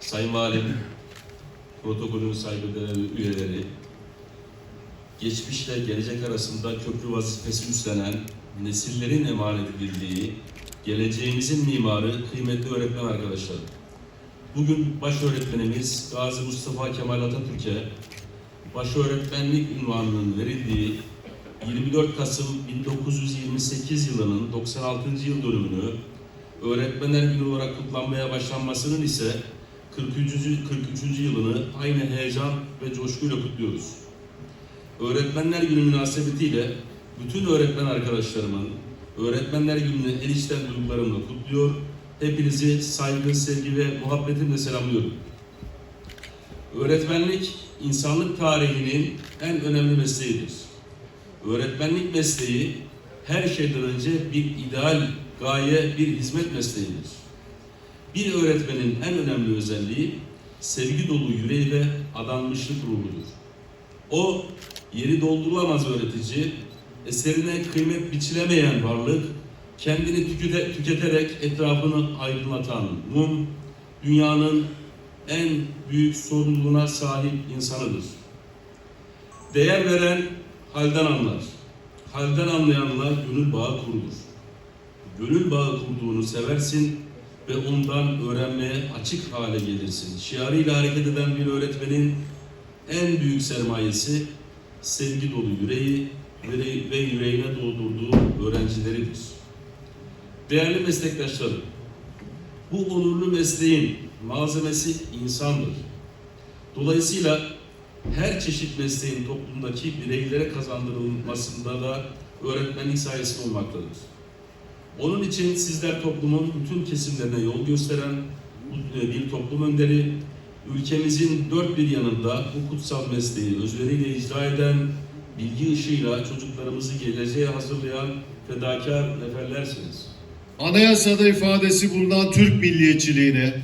Sayın Valim, protokolün saygıdeğer üyeleri, geçmişle gelecek arasında köprü vazifesi üstlenen, nesillerin emanet edildiği, geleceğimizin mimarı kıymetli öğretmen arkadaşlarım. Bugün baş öğretmenimiz Gazi Mustafa Kemal Atatürk'e baş öğretmenlik unvanının verildiği 24 Kasım 1928 yılının 96. yıl dönümünü Öğretmenler Günü olarak kutlanmaya başlanmasının ise 43. 43. yılını aynı heyecan ve coşkuyla kutluyoruz. Öğretmenler Günü münasebetiyle bütün öğretmen arkadaşlarımın Öğretmenler Günü'nü en içten duygularımla kutluyor. Hepinizi saygı, sevgi ve muhabbetimle selamlıyorum. Öğretmenlik insanlık tarihinin en önemli mesleğidir. Öğretmenlik mesleği her şeyden önce bir ideal, gaye, bir hizmet mesleğidir. Bir öğretmenin en önemli özelliği sevgi dolu yüreği ve adanmışlık ruhudur. O yeri doldurulamaz öğretici, eserine kıymet biçilemeyen varlık, kendini tükete, tüketerek etrafını aydınlatan mum, dünyanın en büyük sorumluluğuna sahip insanıdır. Değer veren halden anlar. Halden anlayanla gönül bağı kurulur. Gönül bağı kurduğunu seversin ve ondan öğrenmeye açık hale gelirsin. Şiarıyla hareket eden bir öğretmenin en büyük sermayesi sevgi dolu yüreği ve- yüreğine doldurduğu öğrencileridir. Değerli meslektaşlarım, bu onurlu mesleğin malzemesi insandır. Dolayısıyla her çeşit mesleğin toplumdaki bireylere kazandırılmasında da öğretmenlik sayesinde olmaktadır. Onun için sizler toplumun bütün kesimlerine yol gösteren bir toplum önderi, ülkemizin dört bir yanında bu kutsal mesleği özveriyle icra eden, bilgi ışığıyla çocuklarımızı geleceğe hazırlayan fedakar neferlersiniz. Anayasada ifadesi bulunan Türk milliyetçiliğine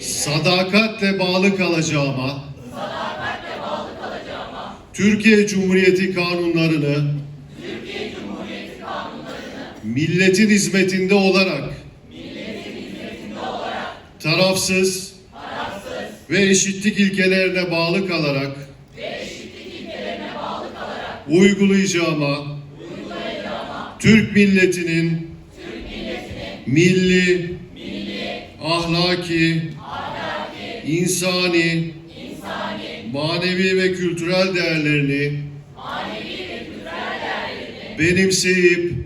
sadakatle bağlı kalacağıma Türkiye Cumhuriyeti kanunlarını milletin hizmetinde olarak. Tarafsız. Ve eşitlik ilkelerine bağlı kalarak. Uygulayacağıma. Türk milletinin. Milli, ahlaki, insani, manevi ve kültürel değerlerini. Benimseyip,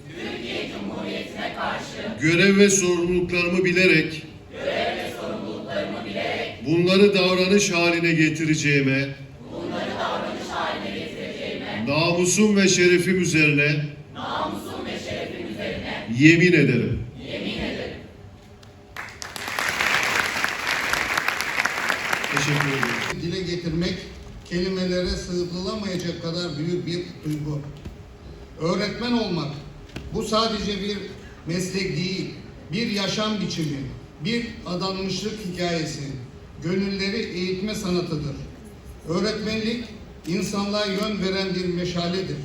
görev ve sorumluluklarımı bilerek bunları davranış haline getireceğime namusum ve şerefim üzerine yemin ederim. Teşekkür ederim. dile getirmek kelimelere sığdırılamayacak kadar büyük bir duygu. Öğretmen olmak bu sadece bir meslek değil, bir yaşam biçimi, bir adanmışlık hikayesi, gönülleri eğitme sanatıdır. Öğretmenlik insanlığa yön veren bir meşaledir.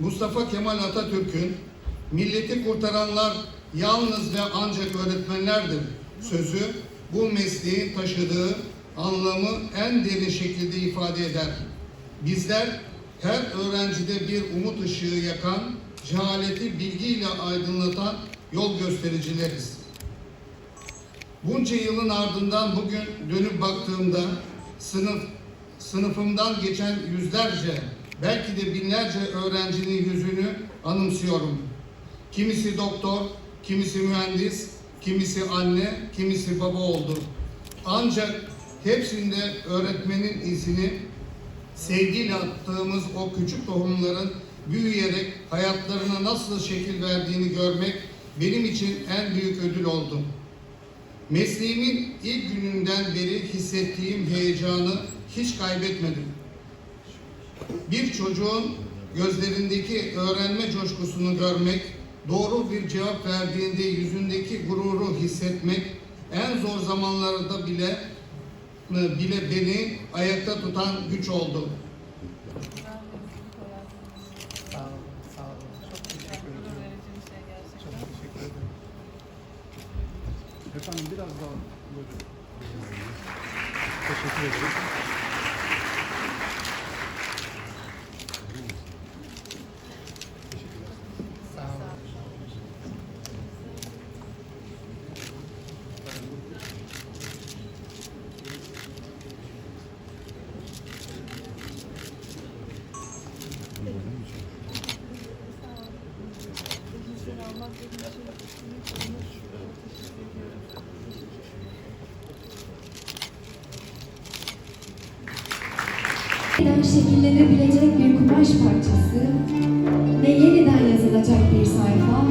Mustafa Kemal Atatürk'ün milleti kurtaranlar yalnız ve ancak öğretmenlerdir sözü bu mesleğin taşıdığı anlamı en derin şekilde ifade eder. Bizler her öğrencide bir umut ışığı yakan, cehaleti bilgiyle aydınlatan yol göstericileriz. Bunca yılın ardından bugün dönüp baktığımda sınıf sınıfımdan geçen yüzlerce belki de binlerce öğrencinin yüzünü anımsıyorum. Kimisi doktor, kimisi mühendis, kimisi anne, kimisi baba oldu. Ancak hepsinde öğretmenin izini sevgiyle attığımız o küçük tohumların büyüyerek hayatlarına nasıl şekil verdiğini görmek benim için en büyük ödül oldu. Mesleğimin ilk gününden beri hissettiğim heyecanı hiç kaybetmedim. Bir çocuğun gözlerindeki öğrenme coşkusunu görmek, doğru bir cevap verdiğinde yüzündeki gururu hissetmek en zor zamanlarda bile bile beni ayakta tutan güç oldu. Sağ olun, sağ olun. Çok teşekkür ederim. Çok teşekkür ederim. Efendim biraz daha buyurun. Teşekkür ederim. Yeniden şekillenebilecek bir kumaş parçası, ne yeniden yazılacak bir sayfa,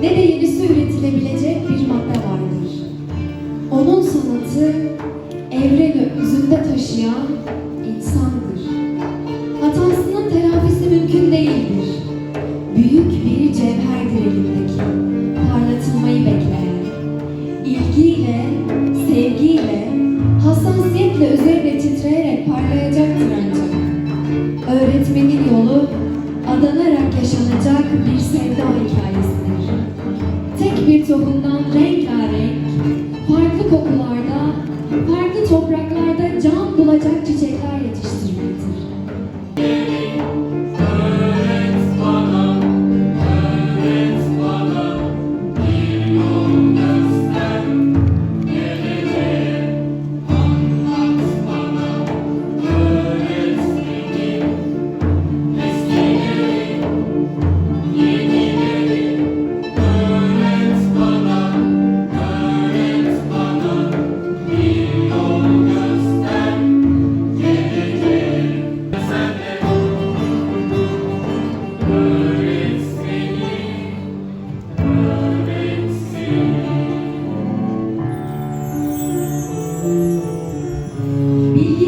ne de yenisi üretilebilecek bir madde vardır. Onun sanatı, evreni özünde taşıyan insandır. Bir sevda hikayesi.